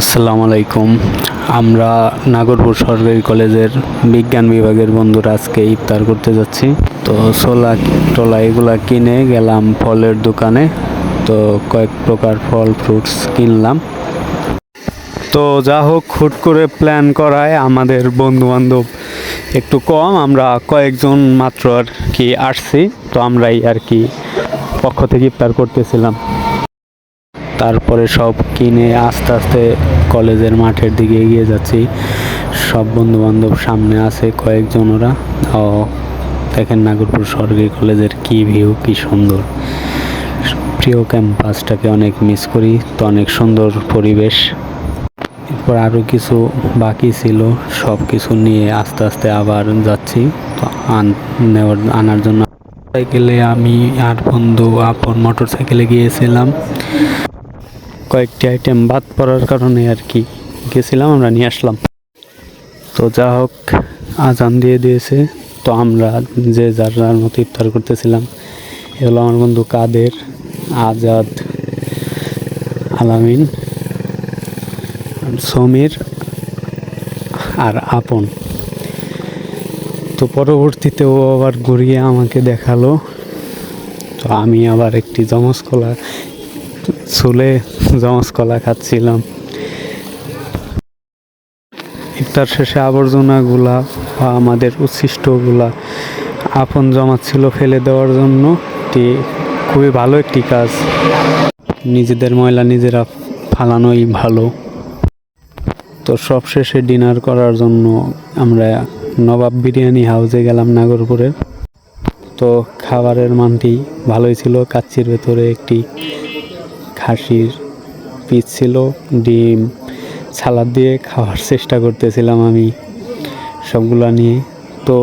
আসসালামু আলাইকুম। আমরা নাগরপুর সরকারি কলেজের বিজ্ঞান বিভাগের বন্ধুরা আজকে ইফতার করতে যাচ্ছি। তো ছোলা, টোলা এগুলা কিনে গেলাম ফলের দোকানে। তো কয়েক প্রকার ফল, ফ্রুটস কিনলাম। তো যা হোক, হুট করে প্ল্যান করায় আমাদের বন্ধু বান্ধব একটু কম, আমরা কয়েকজন মাত্র আর কি আসছি। তো আমরাই আর কি পক্ষ থেকে ইফতার করতেছিলাম। তারপরে সব কিনে আস্তে আস্তে কলেজের মাঠের দিকে এগিয়ে যাচ্ছি। সব বন্ধু বান্ধব সামনে আছে, কয়েকজন ওরা। ও, দেখেন নাগরপুর সরকারি কলেজের কি ভিউ কি সুন্দর। প্রিয় ক্যাম্পাসটাকে অনেক মিস করি, তো অনেক সুন্দর পরিবেশ। এরপর আরও কিছু বাকি ছিল, সব কিছু নিয়ে আস্তে আস্তে আবার যাচ্ছি। তো আন, নেওয়ার, আনার জন্য। সাইকেলে আমি আর বন্ধু আপন মোটর সাইকেলে গিয়েছিলাম। কয়েকটি আইটেম বাদ পড়ার কারণে আর কি গেছিলাম, আমরা নিয়ে আসলাম। তো যা হোক, আজান দিয়ে দিয়েছে। তো আমরা যে যার যার মতো ইফতার করতেছিলাম এ হলো আমার বন্ধু কাদের, আজাদ, আলামিন, সমীর আর আপন। তো পরবর্তীতে ও আবার ঘুরিয়ে আমাকে দেখাল। তো আমি আবার একটি জমজ কলা চুলে জমজ কলা খাচ্ছিলাম। ইফতার শেষে আবর্জনাগুলা বা আমাদের উচ্ছিষ্টগুলা আপন জমাচ্ছিল ফেলে দেওয়ার জন্য এটি খুবই ভালো একটি কাজ। নিজেদের ময়লা নিজেরা ফালানোই ভালো। তো সব শেষে ডিনার করার জন্য আমরা নবাব বিরিয়ানি হাউসে গেলাম নাগরপুরের। তো খাবারের মানটি ভালোই ছিল, কাচ্চির ভেতরে একটি খাসির পিস ছিল, ডিম, সালাদ দিয়ে খাওয়ার চেষ্টা করতেছিলাম আমি সবগুলো নিয়ে। তো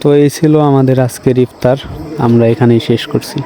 তো এই ছিল আমাদের আজকের ইফতার, আমরা এখানেই শেষ করছি।